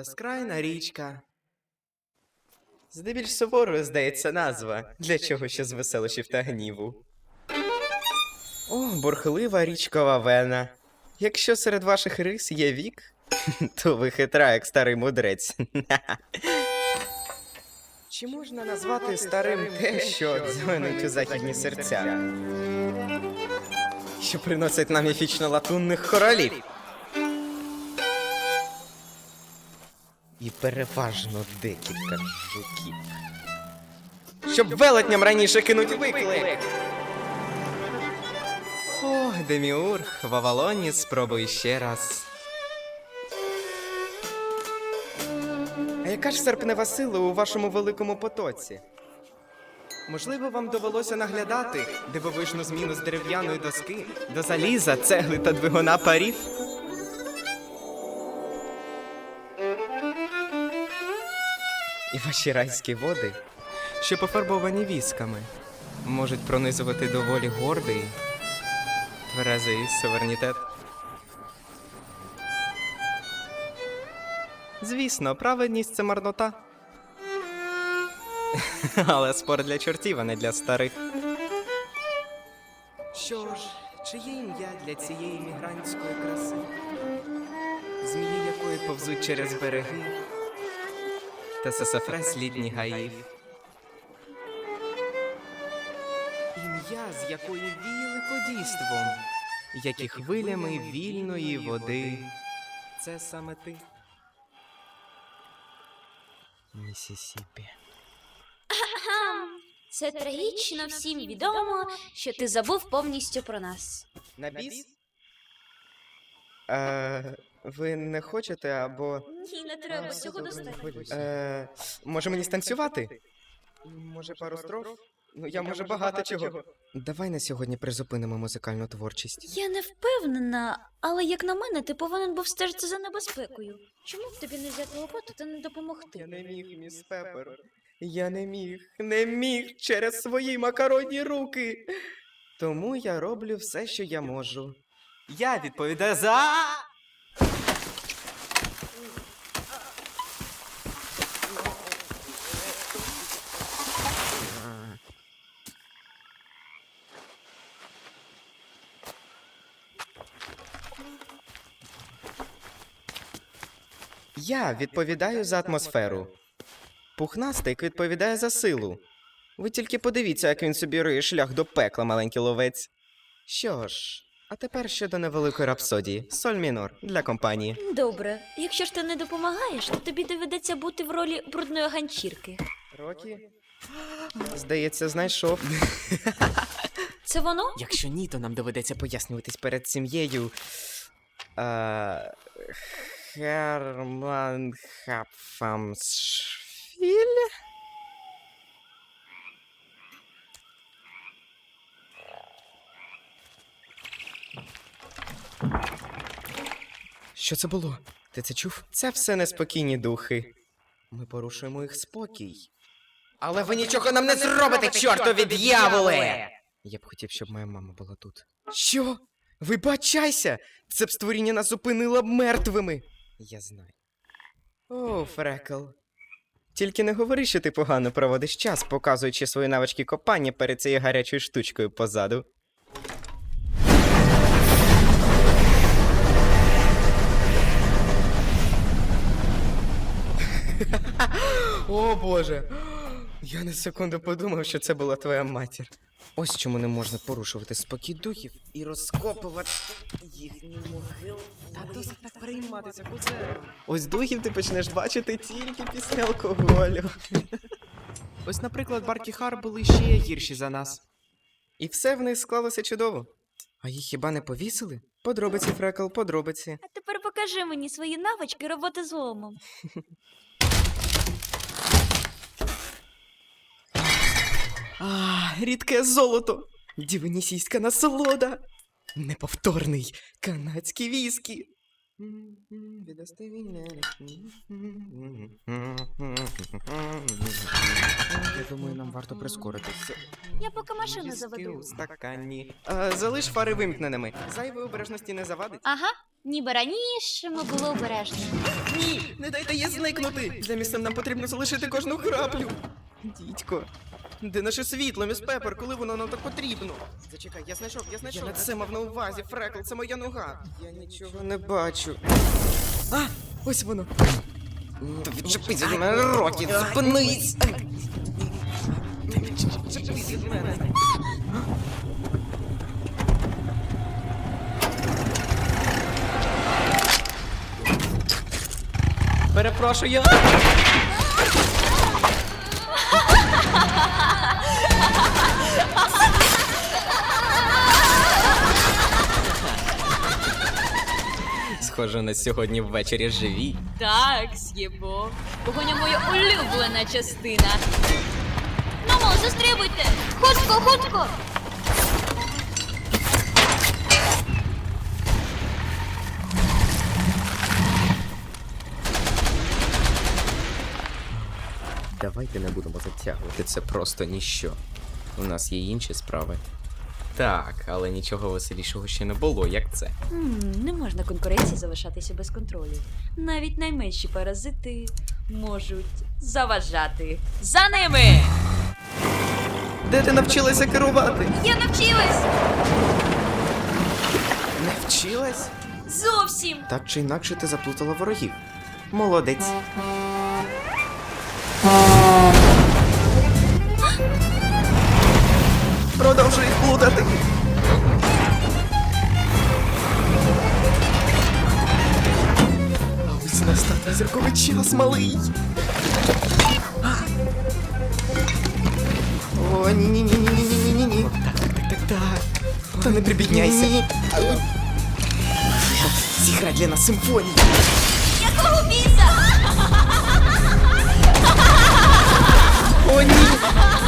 Безкрайна річка. Здебільш суворою, здається, назва. Для чого ще з веселощів та гніву. О, бурхлива річкова вена. Якщо серед ваших рис є вік, то ви хитра, як старий мудрець. Чи можна назвати старим те, що дзвонить у західні серця? Що приносить нам міфічно-латунних королів? І переважно декілька жуків. Щоб велетням раніше кинуть виклик. О, Деміург, в Авалоні спробуй ще раз. А яка ж серпнева сила у вашому великому потоці? Можливо, вам довелося наглядати дивовижну зміну з дерев'яної доски до заліза, цегли та двигуна парів? І ваші райські води, що пофарбовані вісками, можуть пронизувати доволі гордий, тверезий суверенітет. Звісно, праведність це марнота. Але спор для чортів, а не для старих. Що ж, чи є ім'я для цієї мігрантської краси? Змії якої повзуть через береги, та сасафрес літніх гаїв. Ім'я, з якої віє лиходійством, які хвилями вільної води. Це саме ти. Місісіпі. Це трагічно всім відомо, що ти забув повністю про нас. На біс? Е, ви не хочете або. Ні, не треба, цього достатньо. Е, може мені станцювати? Може, пару строф? Ну, я може багато чого. Давай на сьогодні призупинимо музикальну творчість. Я не впевнена, але як на мене, ти повинен був стежити за небезпекою. Чому б тобі не взяти лопату та не допомогти? Я не міг, міс Пеппер. Я не міг, не міг через свої макаронні руки. Тому я роблю все, що я можу. Я відповідаю за. Я відповідаю за атмосферу. Пухнастик відповідає за силу. Ви тільки подивіться, як він собі риє шлях до пекла, маленький ловець. Що ж, а тепер щодо невеликої рапсодії. Соль мінор для компанії. Добре, якщо ж ти не допомагаєш, то тобі доведеться бути в ролі брудної ганчірки. Рокі? Здається, знайшов. Це воно? Якщо ні, то нам доведеться пояснюватись перед сім'єю. Е, Херман Хапфамсфіль? Що це було? Ти це чув? Це все неспокійні духи. Ми порушуємо їх спокій. Але ви нічого нам не зробите, чортові дьяволи! Я б хотів, щоб моя мама була тут. Що? Вибачайся! Це б створіння нас зупинило б мертвими. Я знаю. О, Фрекл. Тільки не говори, що ти погано проводиш час, показуючи свої навички копання перед цією гарячою штучкою позаду. О боже. Я на секунду подумав, що це була твоя матір. Ось чому не можна порушувати спокій духів і розкопувати їхні могили. Та досить так перейматися, кузе. Ось духів ти почнеш бачити тільки після алкоголю. Ось, наприклад, Баркі Хар були ще гірші за нас. І все в них склалося чудово. А їх хіба не повісили? Подробиці, Фрекл, подробиці. А тепер покажи мені свої навички роботи з ломом. А, рідке золото, дівенісійська насолода, неповторний канадський віскі. Я думаю, нам варто прискоритися. Я поки машину заведу. стакані. А, залиш фари вимкненими. Зайвої обережності не завадить. Ага, ніби раніше ми були обережні. Ні, не дайте їй зникнути. Замість нам потрібно залишити кожну краплю. Дідько. Де наше світло, міс Пепер, коли воно нам так потрібно? Зачекай, я знайшов, я знайшов. Я не це мав на увазі, Фрекл, це моя нога. Я нічого не бачу. А, ось воно. То відчепись від мене, Рокі, зупинись! Відчепись від мене. Перепрошую. Схоже, на сьогодні ввечері живі. Так, з'єбо. Погоня моя улюблена частина. Мол, застрибуйте! Хутко, хутко! Давайте не будемо затягувати, це просто ніщо. У нас є інші справи. Так, але нічого веселішого ще не було, як це. М, не можна конкуренції залишатися без контролю. Навіть найменші паразити можуть заважати. За ними! Де ти навчилася керувати? Я навчилась! Не вчилась? Зовсім! Так чи інакше ти заплутала ворогів. Молодець. продовжуй плутати. Ось настати зірковий час, малий. О, ні-ні-ні-ні-ні-ні-ні-ні. Так, так, так, так. Та не прибідняйся. Зіграй для нас симфонію. Якого біса? О, ні.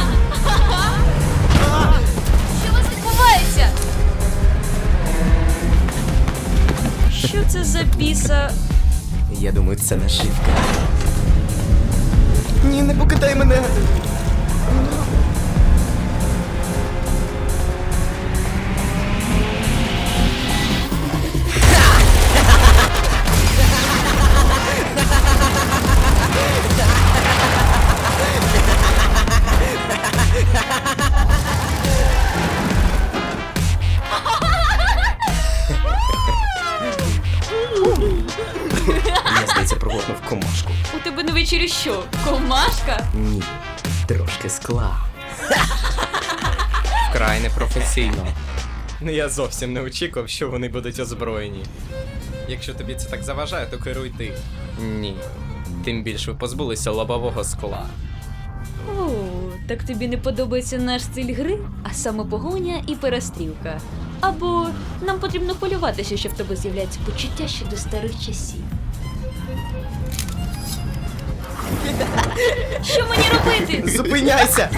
Біса? Я думаю, це наживка. Ні, не покидай мене. Трошки скла. Вкрай непрофесійно. Ну я зовсім не очікував, що вони будуть озброєні. Якщо тобі це так заважає, то керуй ти. Ні. Тим більше ви позбулися лобового скла. О, так тобі не подобається наш стиль гри, а саме погоня і перестрілка. Або нам потрібно хвилюватися, що в тебе з'являється почуття щодо старих часів. Що мені робити? Зупиняйся!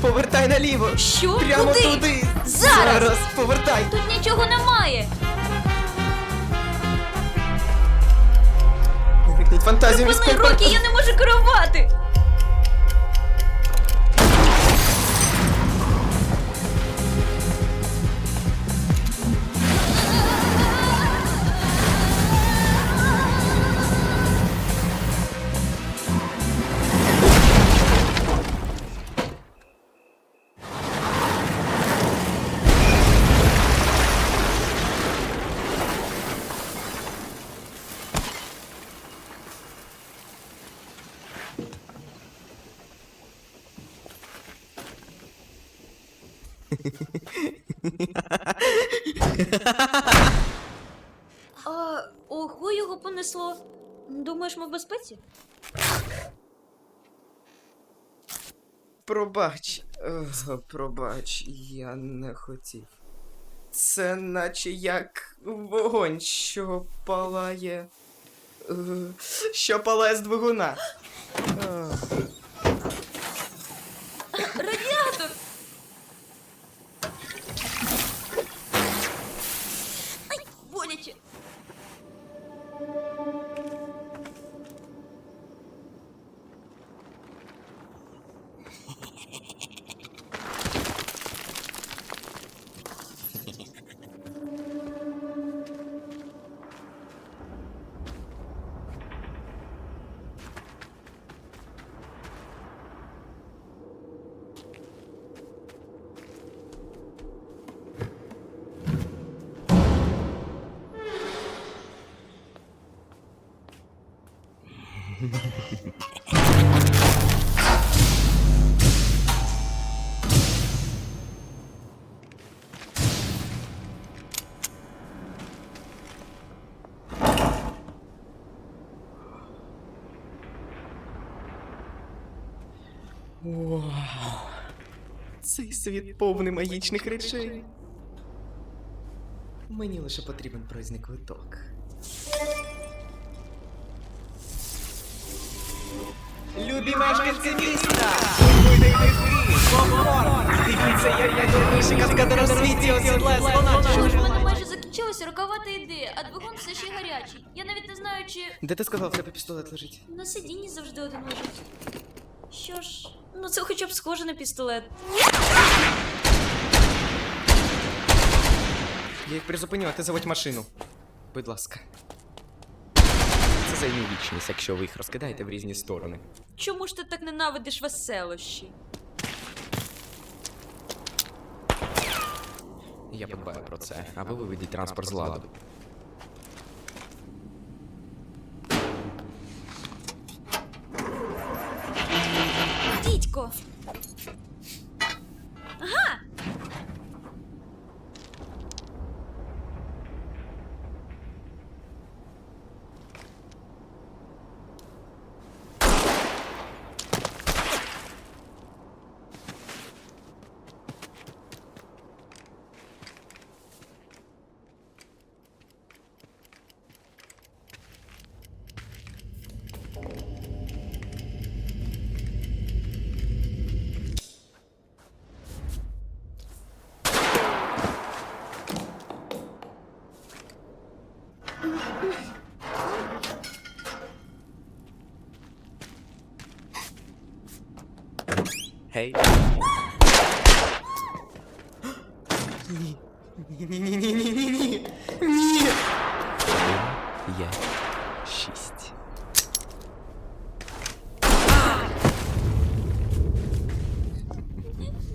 Повертай наліво! Що? Прямо Куди? туди! Зараз! повертай! Тут нічого немає. Вимкніть фантазію, Припини Пеппер. руки, я не можу керувати. А, ого, його понесло. Думаєш, ми в безпеці? Пробач. Ох, пробач, я не хотів. Це наче як вогонь, що палає. е, Що палає з двигуна. Ах. Вау. Цей світ повний магічних речей. Мені лише потрібен проїзний квиток. Любі мешканці міста! Будьте комфорт! Дивіться, як найдурніший каскадер у світі осідлає Що ж, в мене майже закінчилася рокова ідея, а двигун все ще гарячий. Я навіть не знаю, чи Де ти сказав, в тебе пістолет лежить? на сидінні завжди один лежить. Що ж, ну це хоча б схоже на пістолет. Я їх призупиню, а ти заводь машину. Будь ласка. Це займе вічність, якщо ви їх розкидаєте в різні сторони. Чому ж ти так ненавидиш веселощі? Я подбаю про це, а ви виведіть транспорт з ладу. Дідько! Гей. Ні. Ні-ні-ні-ні-ні-ні. Ні. Є шість.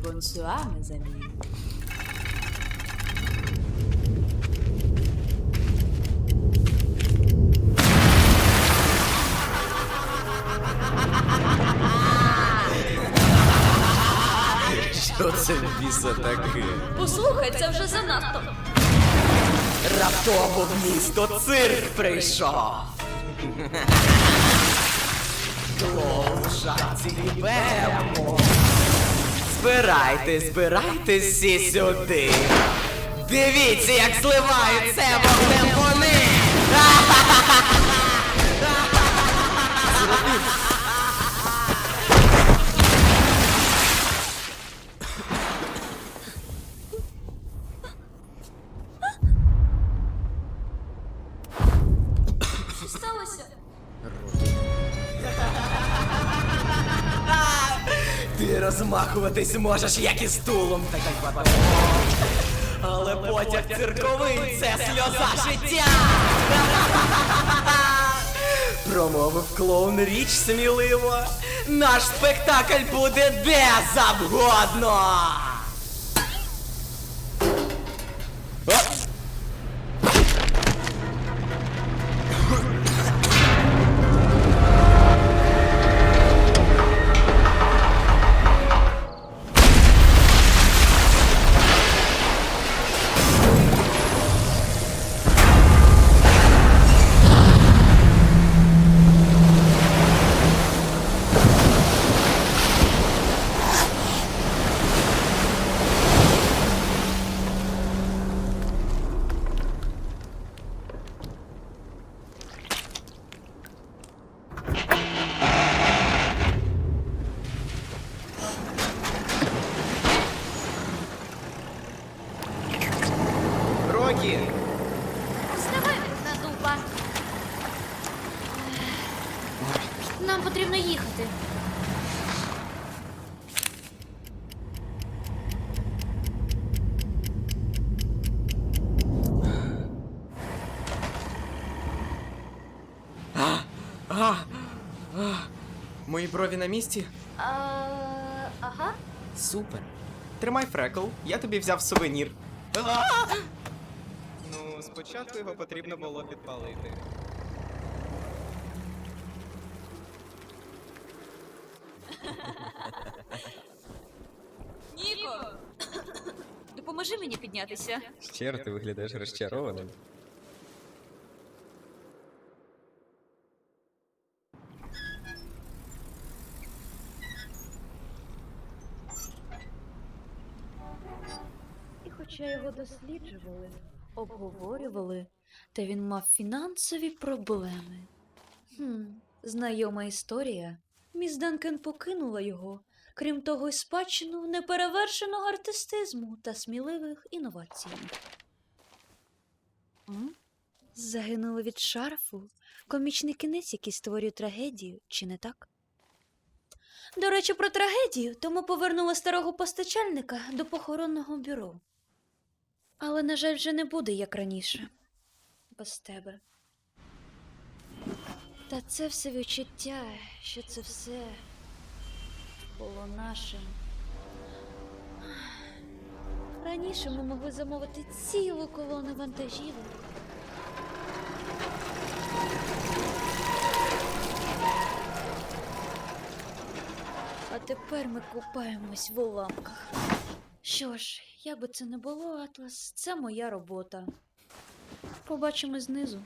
Бонсуа, мезамі. Що це біса таке? Послухай, це вже занадто. Раптово в місто цирк прийшов. Клоун шаці бемо. Збирайтесь всі сюди. Дивіться, як зливають це вогнем вони. Розмахуватись можеш, як і стулом, так як Але потяг цирковий це сльоза життя. Промовив клоун річ сміливо. Наш спектакль буде де завгодно. Брові на місці? А, ага. Супер. Тримай фрекл, я тобі взяв сувенір. Ну, спочатку його потрібно було підпалити. Ніко! Допоможи мені піднятися. Щиро ти виглядаєш розчарованим. Хоча його досліджували, обговорювали, та він мав фінансові проблеми. Хм, знайома історія. Міс Данкен покинула його, крім того, й спадщину неперевершеного артистизму та сміливих інновацій. Загинули від шарфу, комічний кінець, який створює трагедію, чи не так? До речі, про трагедію, тому повернула старого постачальника до похоронного бюро. Але, на жаль, вже не буде, як раніше. Без тебе. Та це все відчуття, що це все було нашим. Раніше ми могли замовити цілу колону вантажівок. А тепер ми купаємось в уламках. Що ж, як би це не було, Атлас, це моя робота. Побачимо знизу.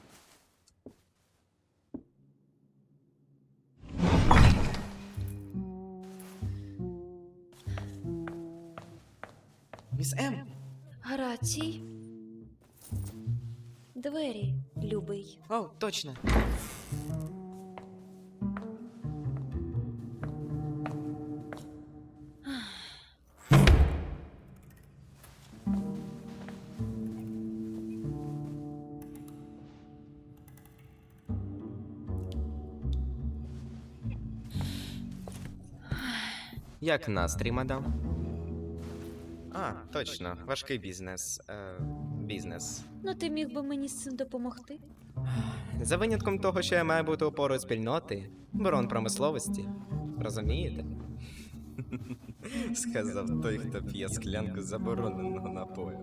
Міс М. Грацій. Двері, любий. О, точно. Як настрій, мадам? А, точно, важкий бізнес. Е, бізнес. Ну, ти міг би мені з цим допомогти? За винятком того, що я маю бути опорою спільноти, барон промисловості. Розумієте? Сказав той, хто п'є склянку забороненого напою.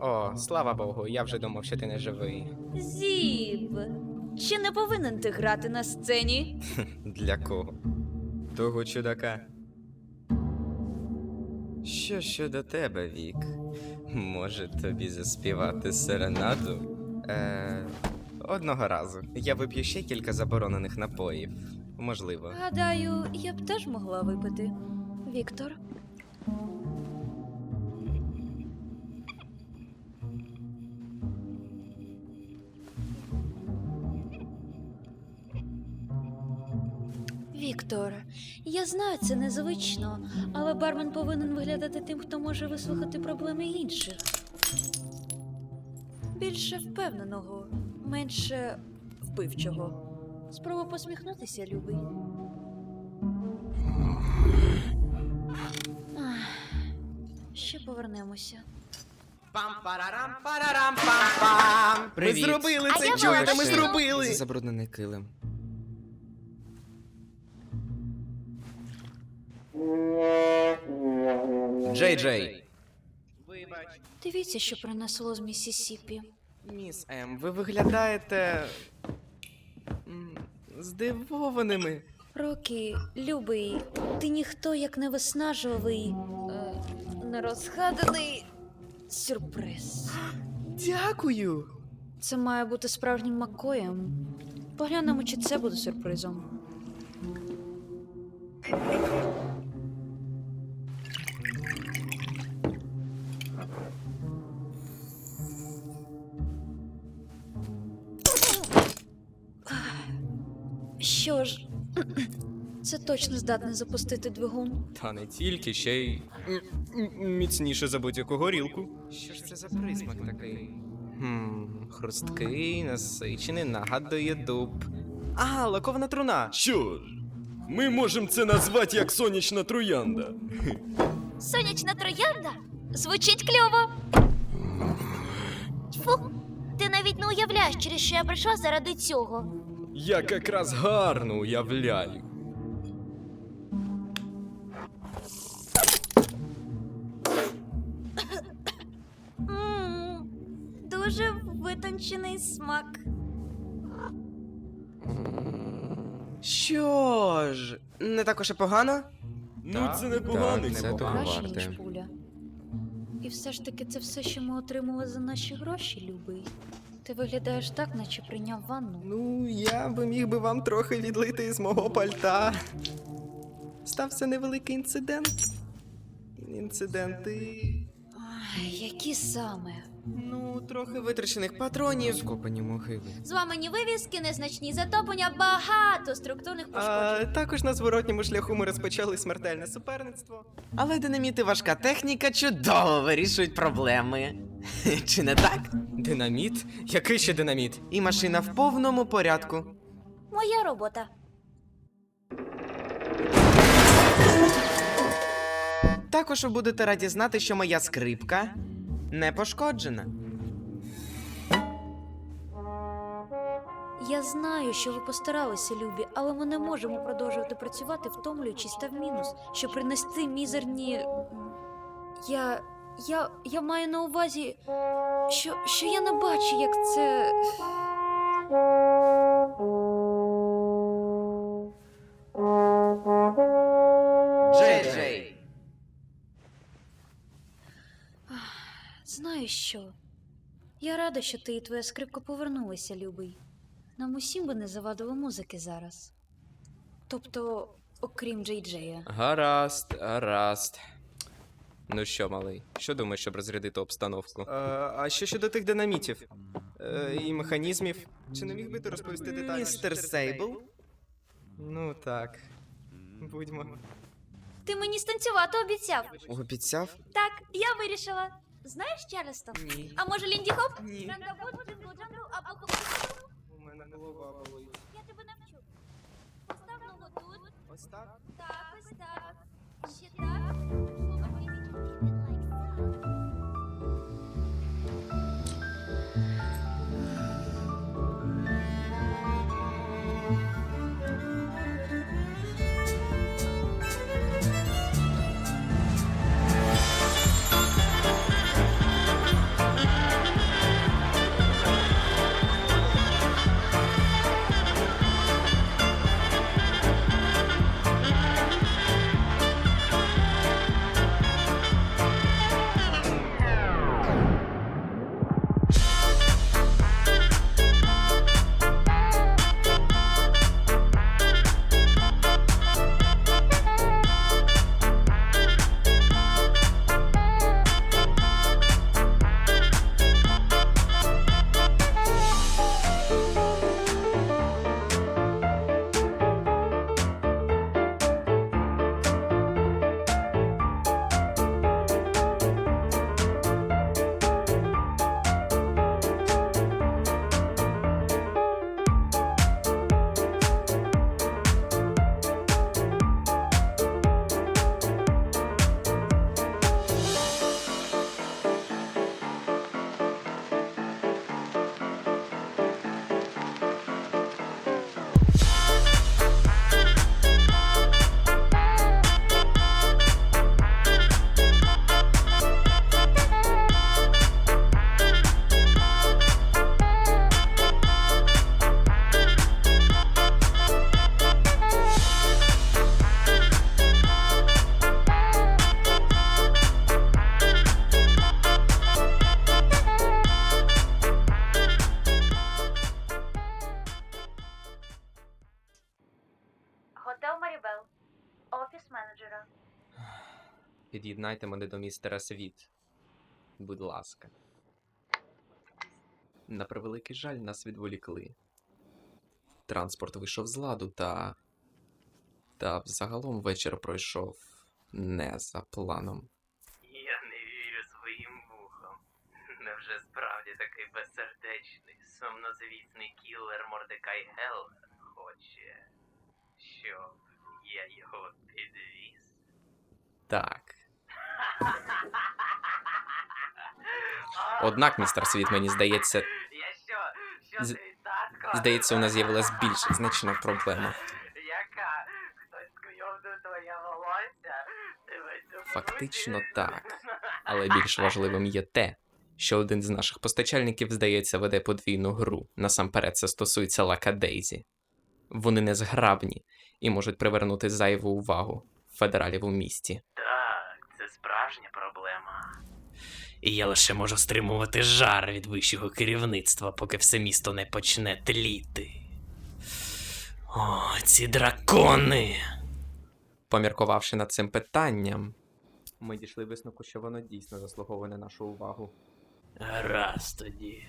О, слава Богу, я вже думав, що ти не живий. Зіб! Чи не повинен ти грати на сцені? Для кого? Того чудака. Що щодо тебе, Вік? Може тобі заспівати серенаду? Е, одного разу. Я вип'ю ще кілька заборонених напоїв. Можливо. Гадаю, я б теж могла випити. Віктор. Віктор, я знаю, це незвично, але бармен повинен виглядати тим, хто може вислухати проблеми інших. Більше впевненого, менше вбивчого. Спробуй посміхнутися, любий. Ах, Ще повернемося. Пам-парарам-парарам-пам-пам! Привіт. Ми зробили А це, чуєте, ми вибачте. зробили! Це забруднений килим. Джей Джей. Дивіться, що принесло з Міссісіпі. Міс М, ви виглядаєте. м, здивованими. Рокі, любий, ти ніхто як не виснажливий, е, нерозгаданий сюрприз. Дякую. Це має бути справжнім Маккоєм. Поглянемо, чи це буде сюрпризом. Точно здатне запустити двигун. Та не тільки, ще й. м- м- міцніше за будь-яку горілку. Що ж це за присмак такий? Хм, хрусткий, насичений, нагадує дуб. А, лакована труна. Що ж, ми можемо це назвати як сонячна троянда. Сонячна троянда? Звучить кльово. Фу, ти навіть не уявляєш, через що я прийшла заради цього. Я якраз гарно уявляю. Витончений смак. Що ж, не також і погано? Ну, це непоганий так, це смак. того Краще, варте. ніж пуля. І все ж таки це все, що ми отримали за наші гроші, любий. Ти виглядаєш так, наче прийняв ванну. Ну, я би міг би вам трохи відлити з мого пальта. Стався невеликий інцидент. Інциденти. Ай, які саме? Ну, трохи витрачених патронів. Скопані могили. Зламані вивіски, незначні затоплення, багато структурних А, також на зворотньому шляху ми розпочали смертельне суперництво. Але динаміт і важка техніка чудово вирішують проблеми. Чи не так? Динаміт? Який ще динаміт? І машина в повному порядку. Моя робота. Також ви будете раді знати, що моя скрипка не пошкоджена. Я знаю, що ви постаралися, любі, але ми не можемо продовжувати працювати, втомлюючись та в мінус, щоб принести мізерні. Я. Я. Я маю на увазі, що, що я не бачу, як це. Знаю що. Я рада, що ти і твоя скрипка повернулися, любий. Нам усім би не завадило музики зараз. Тобто, окрім Джей Джея. Гаразд, гаразд. Ну що, малий, що думаєш, щоб розрядити обстановку? Е, а що щодо тих динамітів? Е, і механізмів? Чи не міг би ти розповісти детальніше? Містер Сейбл? Ну так. Будьмо. Ти мені станцювати обіцяв. Обіцяв? Так, я вирішила. Знаєш Чарльстон? Ні. А може Лінді Хоп? Ні. Рандабут, джингл джангл або хоп. У мене голова болить. Я тебе навчу. Постав ногу тут. Ось так? Так, ось так. Ще так. Під'єднайте мене до містера Світ. Будь ласка. На превеликий жаль, нас відволікли. Транспорт вийшов з ладу, та. Та взагалом вечір пройшов не за планом. Я не вірю своїм вухам. Невже справді такий безсердечний, сумнозвісний кілер Мордекай Геллер хоче, щоб я його підвіз. Так. Однак, містер Світ, мені здається, Я що, здається, у нас з'явилась більш значна проблема. Яка? Хтось скуйовнув твоє волосся? Фактично так. Але більш важливим є те, що один з наших постачальників, здається, веде подвійну гру. Насамперед це стосується Лака Дейзі. Вони незграбні і можуть привернути зайву увагу федералів у місті. Так, це справжня проблема. І я лише можу стримувати жар від вищого керівництва, поки все місто не почне тліти. О, ці дракони! Поміркувавши над цим питанням, ми дійшли висновку, що воно дійсно заслуговує на нашу увагу. Гаразд тоді.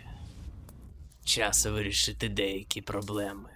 Час вирішити деякі проблеми.